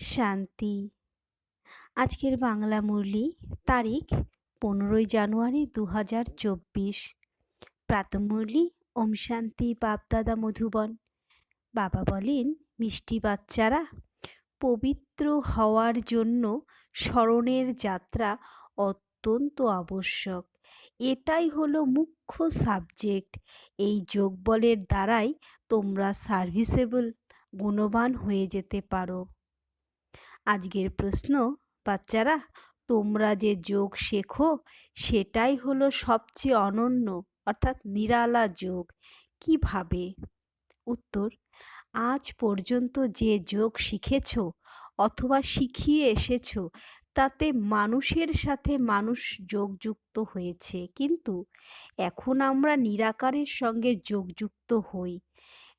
শান্তি। আজকের বাংলা মুরলি তারিখ পনেরোই জানুয়ারি দু হাজার চব্বিশ প্রাতমুরলি ওম শান্তি বাপদাদা মধুবন। বাবা বলেন, মিষ্টি বাচ্চারা, পবিত্র হওয়ার জন্য স্মরণের যাত্রা অত্যন্ত আবশ্যক। এটাই হলো মুখ্য সাবজেক্ট। এই যোগবলের দ্বারাই তোমরা সার্ভিসেবল, গুণবান হয়ে যেতে পারো। আজকের প্রশ্ন, বাচ্চারা তোমরা যে যোগ শেখো, সেটাই হলো সবচেয়ে অনন্য, অর্থাৎ নিরালা যোগ। কীভাবে? উত্তর, আজ পর্যন্ত যে যোগ শিখেছ অথবা শিখিয়ে এসেছ, তাতে মানুষের সাথে মানুষ যোগযুক্ত হয়েছে। কিন্তু এখন আমরা নিরাকারের সঙ্গে যোগযুক্ত হই।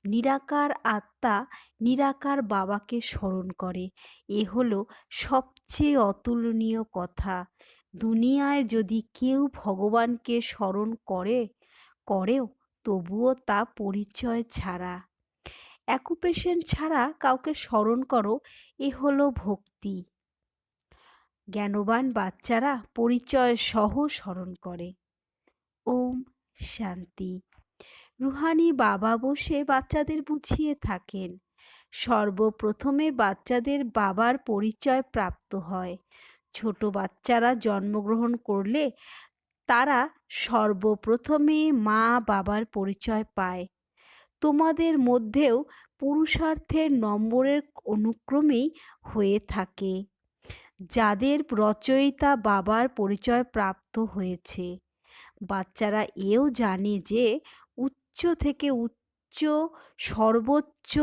নিরাকার আত্মা নিরাকার বাবাকে স্মরণ করে। এ হলো সবচেয়ে অতুলনীয় কথা। দুনিয়ায় যদি কেউ ভগবানকে স্মরণ করে, করেও তবুও তা পরিচয় ছাড়া। অ্যাকুপেশন ছাড়া কাউকে স্মরণ করো, এ হলো ভক্তি। জ্ঞানবান বাচ্চারা পরিচয় সহ স্মরণ করে। ওম শান্তি। রুহানি বাবা বসে বাচ্চাদের বুঝিয়ে থাকেন। সর্বপ্রথমে বাচ্চাদের বাবার পরিচয় প্রাপ্ত হয়। ছোট বাচ্চারা জন্মগ্রহণ করলে তারা সর্বপ্রথমে মা বাবার পরিচয় পায়। তোমাদের মধ্যেও পুরুষার্থের নম্বরের অনুক্রমেই হয়ে থাকে। যাদের রচয়িতা বাবার পরিচয় প্রাপ্ত হয়েছে। বাচ্চারা এও জানে যে উচ্চ থেকে উচ্চ, সর্বোচ্চ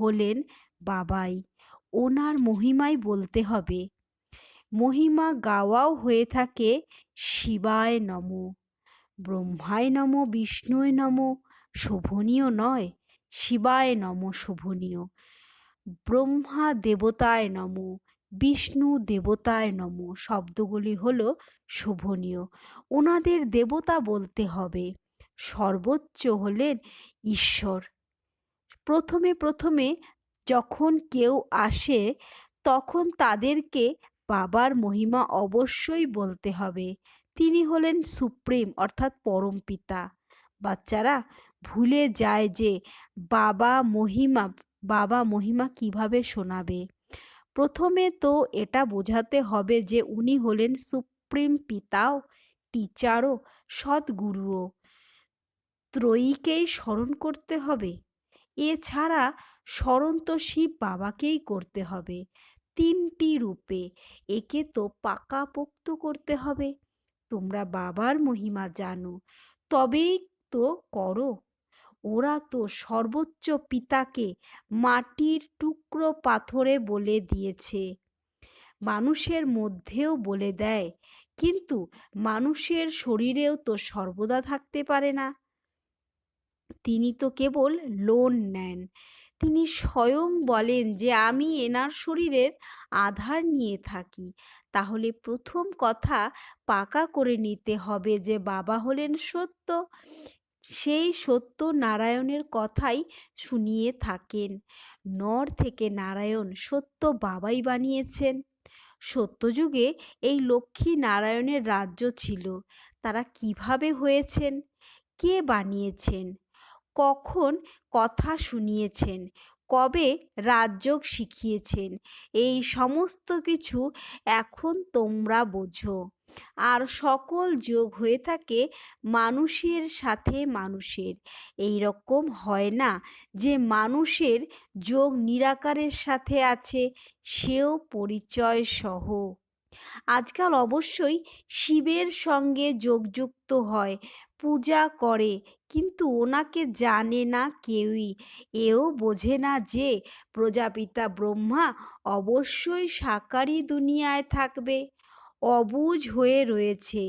হলেন বাবাই। ওনার মহিমাই বলতে হবে। মহিমা গাওয়াও হয়ে থাকে শিবায় নম। ব্রহ্মায় নম, বিষ্ণুয় নম, শোভনীয় নয়, শিবায় নম, শোভনীয়। ব্রহ্মা দেবতায় নম, বিষ্ণু দেবতায় নম, শব্দগুলি হল শোভনীয়। ওনাদের দেবতা বলতে হবে। সর্বোচ্চ হলেন ঈশ্বর। প্রথমে প্রথমে যখন কেউ আসে, তখন তাদেরকে বাবার মহিমা অবশ্যই বলতে হবে। তিনি হলেন সুপ্রিম, অর্থাৎ পরম পিতা। বাচ্চারা, ভুলে যায় যে বাবা মহিমা বাবা মহিমা কীভাবে শোনাবে। প্রথমে তো এটা বোঝাতে হবে যে উনি হলেন সুপ্রিম পিতাও, টিচারও, সদ্গুরুও। ত্রয়ীকেই স্মরণ করতে হবে। এছাড়া স্মরণ তো শিব বাবাকেই করতে হবে। তিনটি রূপে একে তো পাকাপোক্ত করতে হবে। তোমরা বাবার মহিমা জানো, তবেই তো করো। ওরা তো সর্বোচ্চ পিতাকে মাটির টুকরো পাথরে বলে দিয়েছে। মানুষের মধ্যেও বলে দেয়, কিন্তু মানুষের শরীরেও তো সর্বদা থাকতে পারে না। তিনি তো কেবল লোন নেন। তিনি স্বয়ং বলেন যে, আমি এনার শরীরের আধার নিয়ে থাকি। তাহলে প্রথম কথা পাকা করে নিতে হবে যে, বাবা হলেন সত্য। সেই সত্য নারায়ণের কথাই শুনিয়ে থাকেন। নর থেকে নারায়ণ সত্য বাবাই বানিয়েছেন। সত্যযুগে এই লক্ষ্মী নারায়ণের রাজ্য ছিল। তারা কীভাবে হয়েছেন? কে বানিয়েছেন? কখন কথা শুনিয়েছেন? কবে রাজযোগ শিখিয়েছেন? এই সমস্ত কিছু এখন তোমরা বোঝো। আর সকল যোগ হয়ে থাকে মানুষের সাথে মানুষের। এই রকম হয় না যে মানুষের যোগ নিরাকারের সাথে আছে, সেও পরিচয় সহ। আজকাল অবশ্যই শিবের সঙ্গে যোগযুক্ত হয়। পূজা করে। কিন্তু ওনাকে জানে না কেউই। এও বোঝে না যে, প্রজাপিতা ব্রহ্মা অবশ্যই সাকারই দুনিয়ায় থাকবে। অবুঝ হয়ে রয়েছে।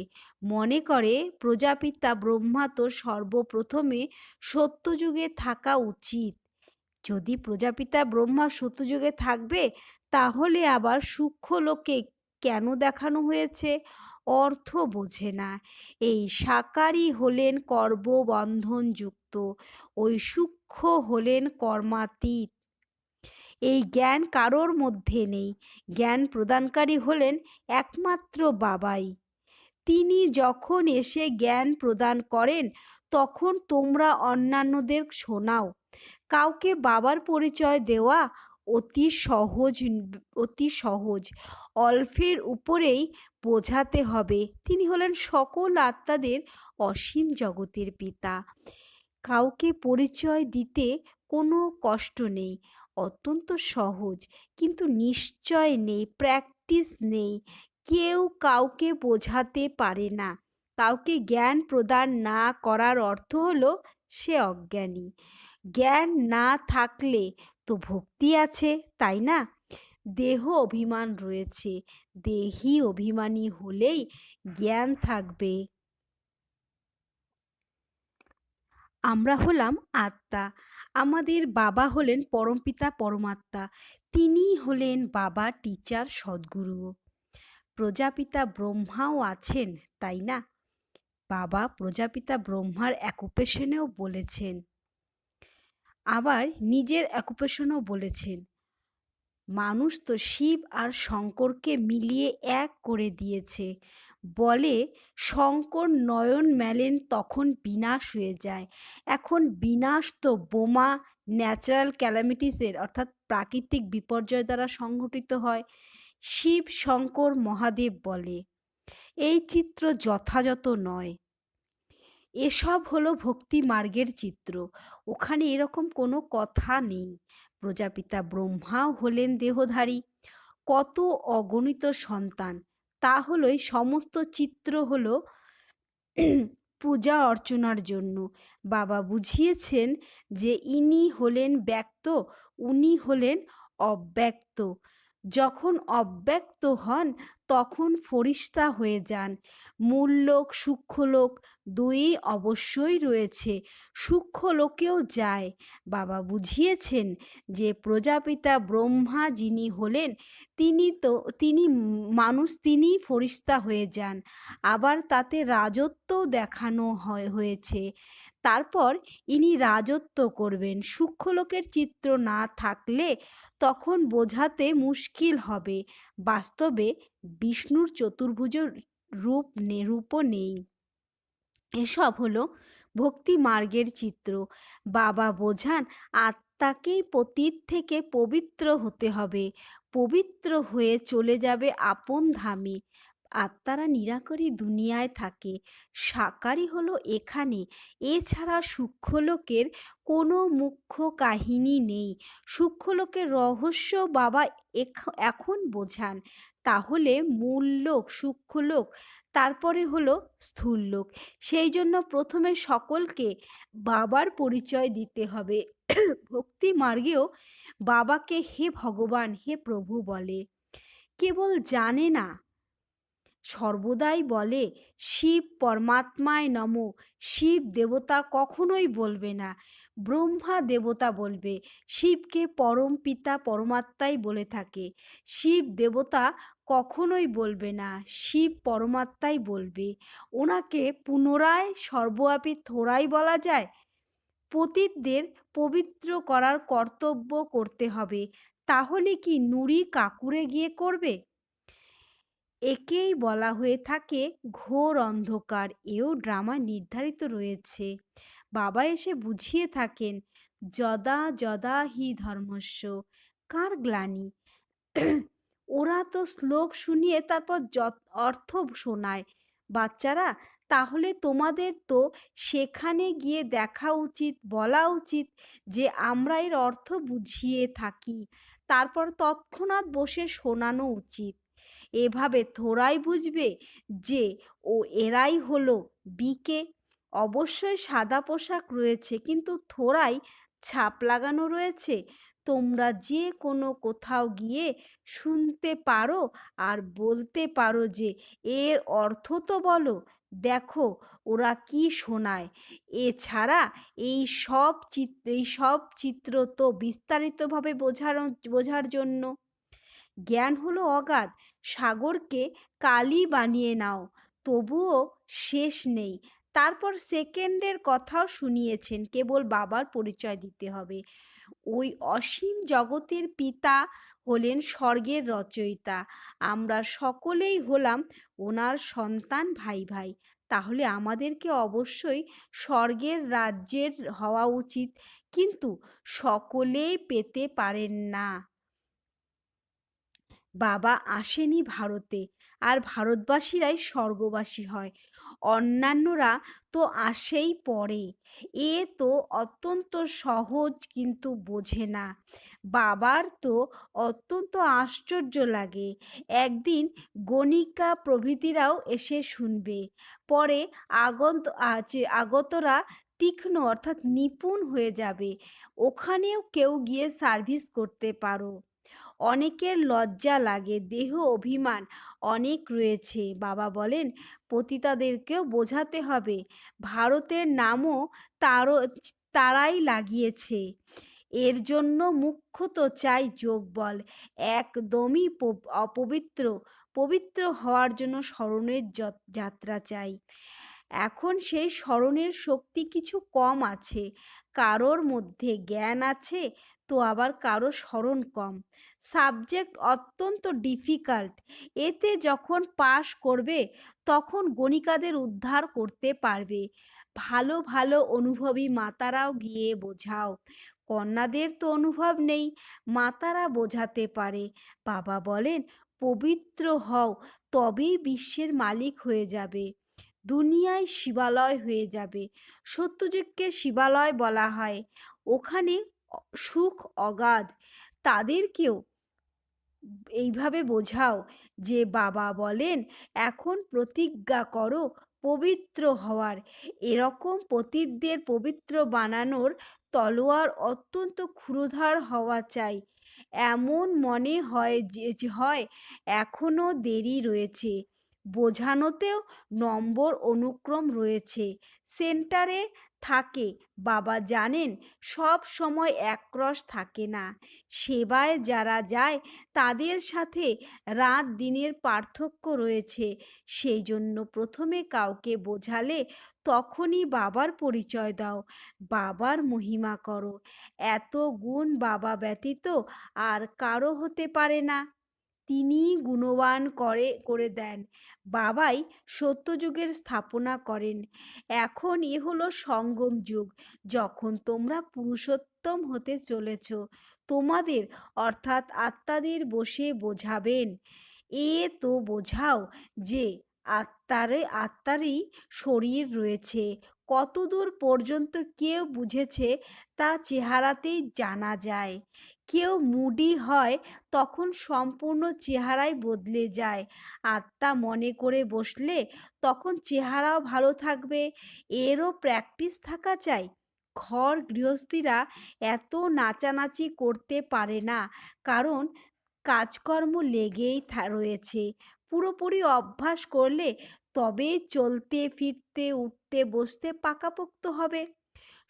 মনে করে, প্রজাপিতা ব্রহ্মা তো সর্বপ্রথমে সত্যযুগে থাকা উচিত। যদি প্রজাপিতা ব্রহ্মা সত্যযুগে থাকবে, তাহলে আবার সূক্ষ্ম লোকে কেন দেখানো হয়েছে? অর্থ বোঝে না। এই সাকারই হলেন কর্মবন্ধনযুক্ত, ওই সূক্ষ্ম হলেন কর্মাতীত। এই জ্ঞান কারোর মধ্যে নেই। জ্ঞান প্রদানকারী হলেন একমাত্র বাবাই। তিনি যখন এসে জ্ঞান প্রদান করেন, তখন তোমরা অন্যান্যদের শোনাও। কাউকে বাবার পরিচয় দেওয়া অতি সহজ অতি সহজ। অল্পের উপরেই বোঝাতে হবে। তিনি হলেন সকল আত্মাদের অসীম জগতের পিতা। কাউকে পরিচয় দিতে কোনো কষ্ট নেই। অত্যন্ত সহজ। কিন্তু নিশ্চয় নেই প্র্যাকটিস নেই। কেউ কাউকে বোঝাতে পারে না। কাউকে জ্ঞান প্রদান না করার অর্থ হলো সে অজ্ঞানী। জ্ঞান না থাকলে তো ভক্তি আছে, তাই না? দেহ অভিমান রয়েছে, দেহি অভিমানী হলেই জ্ঞান থাকবে। আমরা হলাম আত্মা। আমাদের বাবা হলেন পরমপিতা, পরমাত্মা। তিনি হলেন বাবা, টিচার, সদ্গুরু। প্রজাপিতা ব্রহ্মাও আছেন, তাই না? বাবা প্রজাপিতা ব্রহ্মার অ্যাকুপেশনেও বলেছেন আবার নিজের অ্যাকুপেশনও বলেছেন। মানুষ তো শিব আর শঙ্করকে মিলিয়ে এক করে দিয়েছে। বলে শঙ্কর নয়ন মেলেন তখন বিনাশ হয়ে যায়। এখন বিনাশ তো বোমা ন্যাচারাল ক্যালামিটিসের অর্থাৎ প্রাকৃতিক বিপর্যয় দ্বারা সংঘটিত হয়, শিব, শঙ্কর, মহাদেব বলে। এই চিত্র যথাযথ নয়। এসব হলো ভক্তি মার্গের চিত্র। ওখানে এরকম কোনো কথা নেই। প্রজাপিতা ব্রহ্মাও হলেন দেহধারী। কত অগণিত সন্তান। তা হলোই সমস্ত চিত্র হলো পূজা অর্চনার জন্য। বাবা বুঝিয়েছেন যে ইনি হলেন ব্যক্ত, উনি হলেন অব্যক্ত। যখন অব্যক্ত হন, তখন ফরিস্তা হয়ে যান। মূললোক, সূক্ষ্মলোক দুই অবশ্যই রয়েছে। সূক্ষ্মলোকেও যায়। বাবা বুঝিয়েছেন যে, প্রজাপিতা ব্রহ্মা যিনি হলেন, তিনি তো, তিনি মানুষ তিনি ফরিস্তা হয়ে যান। আবার তাতে রাজত্বও দেখানো হয়, হয়েছে। তারপর ইনি রাজত্ব করবেন। সূক্ষ্মলোকের চিত্র না থাকলে তখন বোঝাতে মুশকিল হবে। বাস্তবে বিষ্ণুর চতুর্ভুজ রূপ রূপও নেই। এসব হলো ভক্তি মার্গের চিত্র। বাবা বোঝান, আত্মাকেই পতীত থেকে পবিত্র হতে হবে। পবিত্র হয়ে চলে যাবে আপন ধামে। আত্মারা নিরাকরী দুনিয়ায় থাকে। সাকারই হলো এখানে। এছাড়া সূক্ষ্মলোকের কোনো মুখ্য কাহিনী নেই। সূক্ষ্মলোকের রহস্য বাবা এখন বোঝান। তাহলে মূল লোক সূক্ষ্মলোক, তারপরে হলো স্থূল লোক সেই জন্য প্রথমে সকলকে বাবার পরিচয় দিতে হবে। ভক্তি মার্গেও বাবাকে হে ভগবান, হে প্রভু বলে। কেবল জানে না সর্বদাই বলে, শিব পরমাত্মায় নম। শিব দেবতা কখনোই বলবে না। ব্রহ্মা দেবতা বলবে। শিবকে পরম পিতা পরমাত্মাই বলে থাকে। শিব দেবতা কখনোই বলবে না। শিব পরমাত্মাই বলবে। ওনাকে পুনরায় সর্বব্যাপী থোড়াই বলা যায়। পতীতদের পবিত্র করার কর্তব্য করতে হবে। তাহলে কি নুরি কাকুরে গিয়ে করবে? একেই বলা হয়ে থাকে ঘোর অন্ধকার। এও ড্রামা নির্ধারিত রয়েছে। বাবা এসে বুঝিয়ে থাকেন, যদা যদা হি ধর্মস্য, কার গ্লানি? ওরা তো শ্লোক শুনিয়ে তারপর অর্থ শোনায়। বাচ্চারা, তাহলে তোমাদের তো সেখানে গিয়ে দেখা উচিত, বলা উচিত যে আমরা এর অর্থ বুঝিয়ে থাকি। তারপর তৎক্ষণাৎ বসে শোনানো উচিত। এভাবে থোড়াই বুঝবে যে ও এরাই হলো বিকে। অবশ্যই সাদা পোশাক রয়েছে, কিন্তু থোড়াই ছাপ লাগানো রয়েছে। তোমরা যে কোনো কোথাও গিয়ে শুনতে পারো আর বলতে পারো যে এর অর্থ তো বলো। দেখো ওরা কি শোনায়। এছাড়া এই সব চিত্র এই সব চিত্র তো বিস্তারিতভাবে বোঝানো, বোঝার জন্য। জ্ঞান হলো অগাধ। সাগরকে কালি বানিয়ে নাও, তবুও শেষ নেই। তারপর সেকেন্ডের কথাও শুনিয়েছেন, কেবল বাবার পরিচয় দিতে হবে। ওই অসীম জগতের পিতা হলেন স্বর্গের রচয়িতা। আমরা সকলেই হলাম ওনার সন্তান ভাই ভাই। তাহলে আমাদেরকে অবশ্যই স্বর্গের রাজ্যের হওয়া উচিত। কিন্তু সকলেই পেতে পারেন না। বাবা আসেনি ভারতে আর ভারতবাসীরাই স্বর্গবাসী হয়। অন্যান্যরা তো আসেই পরে। এ তো অত্যন্ত সহজ কিন্তু বোঝে না। বাবার তো অত্যন্ত আশ্চর্য লাগে। একদিন গণিকা প্রভৃতিরাও এসে শুনবে। পরে আগন্ত আগতরা তীক্ষ্ণ অর্থাৎ নিপুণ হয়ে যাবে। ওখানেও কেউ গিয়ে সার্ভিস করতে পারো। অনেকের লজ্জা লাগে, দেহ অভিমান অনেক রয়েছে। বাবা বলেন, পতিতাদেরকেও বোঝাতে হবে, ভারতের নামও তারও তারাই লাগিয়েছে। এর জন্য মুখ্যত চাই যোগ বল, একদমই অপবিত্র, পবিত্র হওয়ার জন্য স্মরণের যাত্রা চাই। এখন সেই স্মরণের শক্তি কিছু কম আছে। কারোর মধ্যে জ্ঞান আছে, তো আবার কারও স্মরণ কম। সাবজেক্ট অত্যন্ত ডিফিকাল্ট। এতে যখন পাশ করবে, তখন গণিকাদের উদ্ধার করতে পারবে। ভালো ভালো অনুভবী মাতারাও গিয়ে বোঝাও। কন্যাদের তো অনুভব নেই, মাতারা বোঝাতে পারে। বাবা বলেন, পবিত্র হও, তবেই বিশ্বের মালিক হয়ে যাবে। দুনিয়ায় শিবালয় হয়ে যাবে। সত্যযুগকে শিবালয় বলা হয়। ওখানে সুখ, অগাধ, তাদেরকেও এইভাবে বোঝাও যে বাবা বলেন, এখন প্রতিজ্ঞা করো, পবিত্র হওয়ার। এরকম পতিতদের পবিত্র বানানোর তলোয়ার অত্যন্ত ক্ষুরধার হওয়া চাই। এমন মনে হয় যে হয় এখনও দেরি রয়েছে। বোঝানোতেও নম্বর অনুক্রম রয়েছে। সেন্টারে থাকে, বাবা জানেন, সব সময় একরস থাকে না। সেবায় যারা যায়, তাদের সাথে রাত দিনের পার্থক্য রয়েছে। সেই জন্য প্রথমে কাউকে বোঝালে তখনই বাবার পরিচয় দাও। বাবার মহিমা করো। এত গুণ বাবা ব্যতীত আর কারও হতে পারে না। তিনি গুণবান করে করে দেন। বাবাই সত্যযুগের স্থাপনা করেন। এখন এ হলো সঙ্গম যুগ। যখন তোমরা পুরুষোত্তম হতে চলেছ, তোমাদের অর্থাৎ আত্মাদের বসে বোঝাবেন। এ তো বোঝাও যে আত্মারে, আত্মারই শরীর রয়েছে। কতদূর পর্যন্ত কেউ বুঝেছে তা চেহারাতেই জানা যায়। কেউ মুডি হয়, তখন সম্পূর্ণ চেহারাই বদলে যায়। আত্মা মনে করে বসলে তখন চেহারাও ভালো থাকবে। এরও প্র্যাকটিস থাকা চাই। ঘর গৃহস্থীরা এত নাচানাচি করতে পারে না, কারণ কাজকর্ম লেগেই রয়েছে। পুরোপুরি অভ্যাস করলে তবে চলতে, ফিরতে, উঠতে, বসতে পাকাপোক্ত হবে।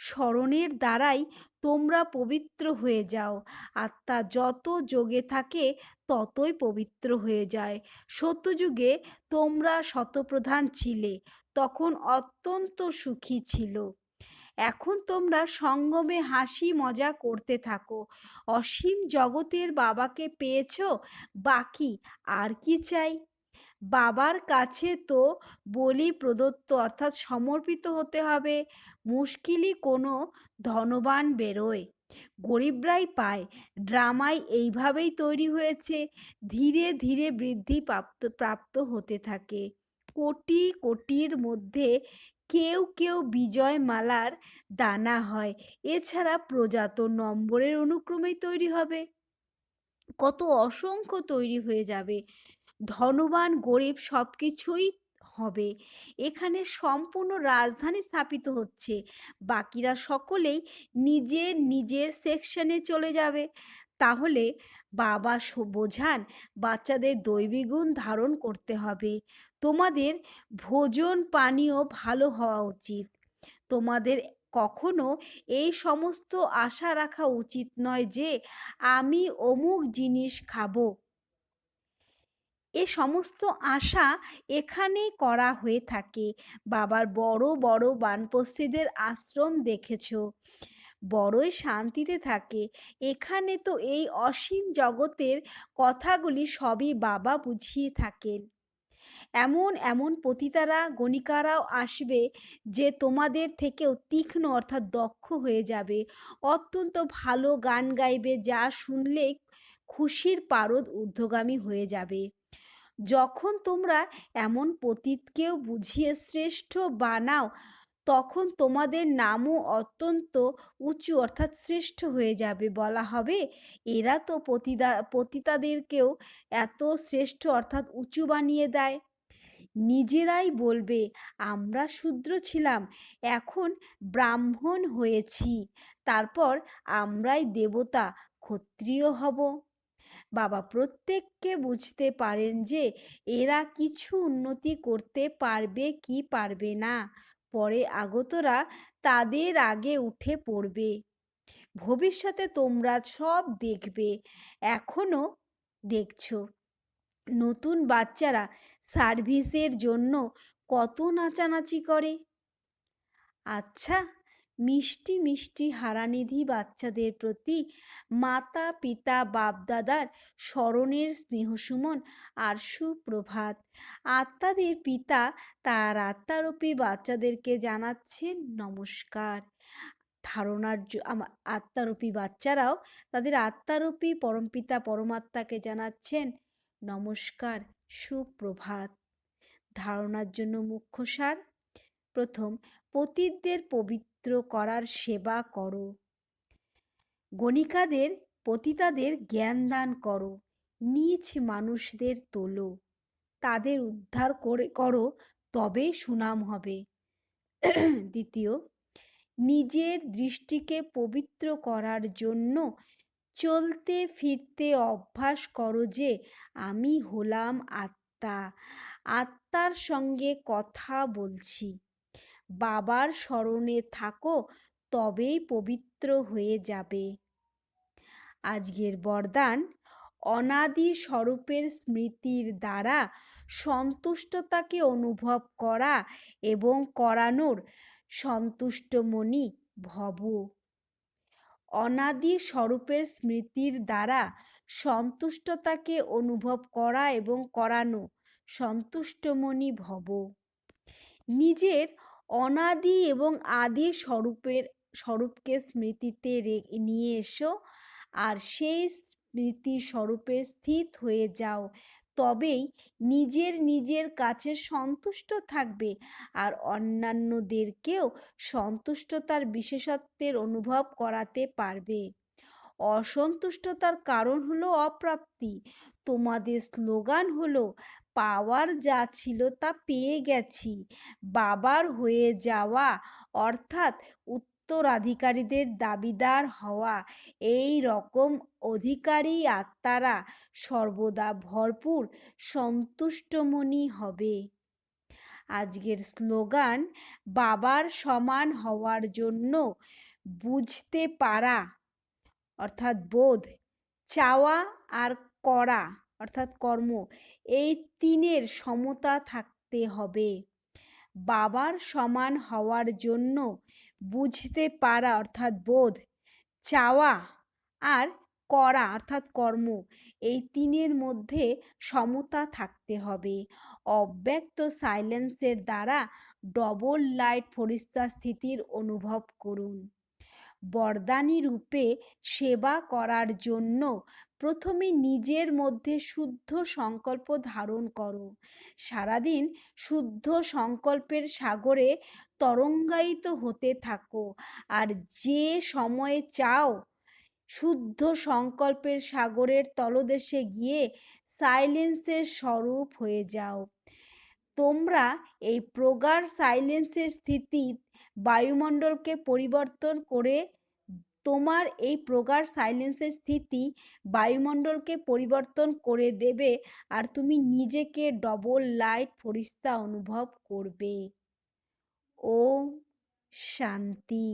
স্মরণের দ্বারাই তোমরা পবিত্র হয়ে যাও। আত্মা যত যোগে থাকে, ততই পবিত্র হয়ে যায়। সত্যযুগে তোমরা শতপ্রধান ছিলে, তখন অত্যন্ত সুখী ছিল। এখন তোমরা সঙ্গমে হাসি মজা করতে থাকো। অসীম জগতের বাবাকে পেয়েছ, বাকি আর কি চাই? বাবার কাছে তো বলি প্রদত্ত অর্থাৎ সমর্পিত হতে হবে। মুশকিলই কোনো ধনবান বেরোয়। গরিবরাই পায়। ড্রামাই এইভাবেই তৈরি হয়েছে। ধীরে ধীরে বৃদ্ধি প্রাপ্ত প্রাপ্ত হতে থাকে। কোটি কোটির মধ্যে কেউ কেউ বিজয় মালার দানা হয়। এছাড়া প্রজাত নম্বরের অনুক্রমেই তৈরি হবে। কত অসংখ্য তৈরি হয়ে যাবে। ধনবান, গরিব সব কিছুই হবে। এখানে সম্পূর্ণ রাজধানী স্থাপিত হচ্ছে। বাকিরা সকলেই নিজের নিজের সেকশনে চলে যাবে। তাহলে বাবা বোঝান, বাচ্চাদের দৈবিগুণ ধারণ করতে হবে। তোমাদের ভোজন পানীয় ভালো হওয়া উচিত। তোমাদের কখনো এই সমস্ত আশা রাখা উচিত নয় যে আমি অমুক জিনিস খাব। এ সমস্ত আশা এখানেই করা হয়ে থাকে। বাবার বড় বড় বানপস্থীদের আশ্রম দেখেছ। বড়ই শান্তিতে থাকে। এখানে তো এই অসীম জগতের কথাগুলি সবই বাবা বুঝিয়ে থাকেন। এমন এমন পতিতারা, গণিকারাও আসবে যে তোমাদের থেকেও তীক্ষ্ণ অর্থাৎ দক্ষ হয়ে যাবে। অত্যন্ত ভালো গান গাইবে, যা শুনলে খুশির পারদ ঊর্ধ্বগামী হয়ে যাবে। যখন তোমরা এমন পতীতকেও বুঝিয়ে শ্রেষ্ঠ বানাও, তখন তোমাদের নামও অত্যন্ত উঁচু, অর্থাৎ শ্রেষ্ঠ হয়ে যাবে বলা হবে। এরা তো পতিদা, পতিতাদেরকেও এত শ্রেষ্ঠ, অর্থাৎ উঁচু বানিয়ে দেয়। নিজেরাই বলবে, আমরা শূদ্র ছিলাম, এখন ব্রাহ্মণ হয়েছি। তারপর আমরাই দেবতা, ক্ষত্রিয় হব। বাবা প্রত্যেককে বুঝতে পারেন যে এরা কিছু উন্নতি করতে পারবে কি পারবে না। পরে আগতরা তাদের আগে উঠে পড়বে। ভবিষ্যতে তোমরা সব দেখবে। এখনও দেখছ, নতুন বাচ্চারা সার্ভিসের জন্য কত নাচানাচি করে? আচ্ছা মিষ্টি মিষ্টি হারানিধি বাচ্চাদের প্রতি মাতা পিতা বাপদাদার স্মরণের স্নেহসুমন আর সুপ্রভাত। আত্মাদের পিতা তার আত্মারূপী বাচ্চাদেরকে জানাচ্ছেন নমস্কার। ধারণার আত্মারূপী বাচ্চারাও তাদের আত্মারূপী পরমপিতা, পরমাত্মাকে জানাচ্ছেন নমস্কার, সুপ্রভাত। ধারণার জন্য মুখ্য সার প্রথম, পতিতদের পবিত্র করার সেবা করো। গণিকাদের পতিতাদের জ্ঞান দান করো। নিচ মানুষদের তোলো। তাদের উদ্ধার করে করো তবেই সুনাম হবে। দ্বিতীয়, নিজের দৃষ্টিকে পবিত্র করার জন্য চলতে ফিরতে অভ্যাস করো যে, আমি হলাম আত্মা। আত্মার সঙ্গে কথা বলছি। বাবার স্মরণে থাকো, তবেই পবিত্র হয়ে যাবে। আজকের বরদান অনাদি স্বরূপের স্মৃতির দ্বারা সন্তুষ্টতাকে অনুভব করা এবং করানোর সন্তুষ্টমণি ভব। অনাদি স্বরূপের স্মৃতির দ্বারা সন্তুষ্টতাকে অনুভব করা এবং করানো সন্তুষ্টমণি ভব। নিজের অনাদি এবং আদি স্বরূপের, স্বরূপকে স্মৃতিতে নিয়ে এসো। আর সেই স্মৃতি স্বরূপে স্থিত হয়ে যাও। তবেই নিজের নিজের কাছে সন্তুষ্ট থাকবে। আর অন্যান্যদেরকেও সন্তুষ্টতার বিশেষত্বের অনুভব করাতে পারবে। অসন্তুষ্টতার কারণ হলো অপ্রাপ্তি। তোমাদের স্লোগান হলো পাওয়ার যা ছিল তা পেয়ে গেছি। বাবার হয়ে যাওয়া অর্থাৎ উত্তরাধিকারীদের দাবিদার হওয়া। এই রকম অধিকারী আত্মারা সর্বদা ভরপুর সন্তুষ্টমণি হবে। আজকের স্লোগান, বাবার সমান হওয়ার জন্য বুঝতে পারা। অর্থাৎ বোধ, চাওয়া আর করা। অর্থাৎ কর্ম, এই তিনের সমতা থাকতে হবে। বাবার সমান হওয়ার জন্য বুঝতে পারা অর্থাৎ বোধ, চাওয়া আর করা অর্থাৎ কর্ম, এই তিনের মধ্যে সমতা থাকতে হবে। অব্যক্ত সাইলেন্সের দ্বারা ডবল লাইট ফরিস্তা স্থিতির অনুভব করুন। বরদানি রূপে সেবা করার জন্য প্রথমে নিজের মধ্যে শুদ্ধ সংকল্প ধারণ করো। সারাদিন শুদ্ধ সংকল্পের সাগরে তরঙ্গায়িত হতে থাকো আর যে সময়ে চাও শুদ্ধ সংকল্পের সাগরের তলদেশে গিয়ে সাইলেন্সের স্বরূপ হয়ে যাও। তোমরা এই প্রগাঢ় সাইলেন্সের স্থিতি বায়ুমণ্ডলকে পরিবর্তন করে তোমার এই প্রগাঢ় সাইলেন্সের স্থিতি বায়ুমণ্ডলকে পরিবর্তন করে দেবে আর তুমি নিজেকে ডবল লাইট ফরিস্তা অনুভব করবে। ও শান্তি।